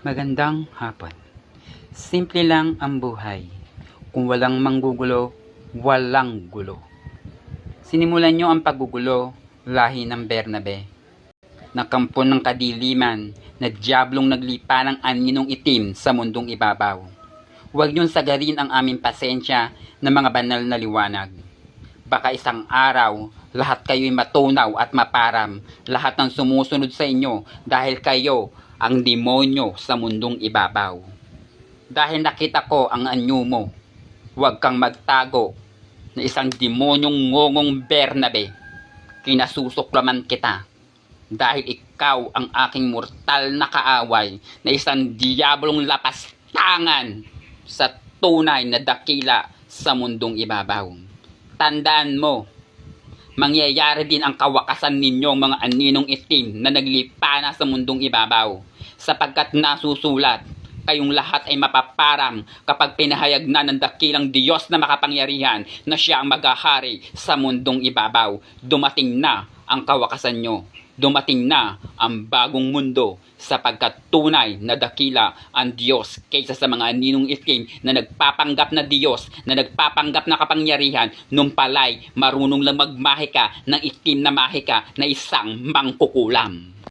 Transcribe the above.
Magandang hapon. Simple lang ang buhay. Kung walang manggugulo, walang gulo. Sinimulan nyo ang paggugulo, lahi ng Bernabe. Nakampo ng kadiliman, na diablong naglipa ng aninong itim sa mundong ibabaw. Huwag niyong sagarin ang aming pasensya ng mga banal na liwanag. Baka isang araw, lahat kayo'y matunaw at maparam, lahat ng sumusunod sa inyo dahil kayo ang demonyo sa mundong ibabaw. Dahil nakita ko ang anyo mo, huwag kang magtago na isang demonyong ngongong Bernabe. Kinasusuklaman kita dahil ikaw ang aking mortal na kaaway na isang diablong lapastangan sa tunay na dakila sa mundong ibabaw. Tandaan mo, mangyayari din ang kawakasan ninyong mga aninong itim na naglipa na sa mundong ibabaw sapagkat nasusulat kayong lahat ay mapaparam kapag pinahayag na ng dakilang Diyos na makapangyarihan na siya ang maghahari sa mundong ibabaw. Dumating na ang kawakasan nyo. Dumating na ang bagong mundo sapagkat tunay na dakila ang Diyos kaysa sa mga ninong itim na nagpapanggap na Diyos, na nagpapanggap na kapangyarihan, nung palay marunong lang magmahika ng itim na mahika na isang mangkukulam.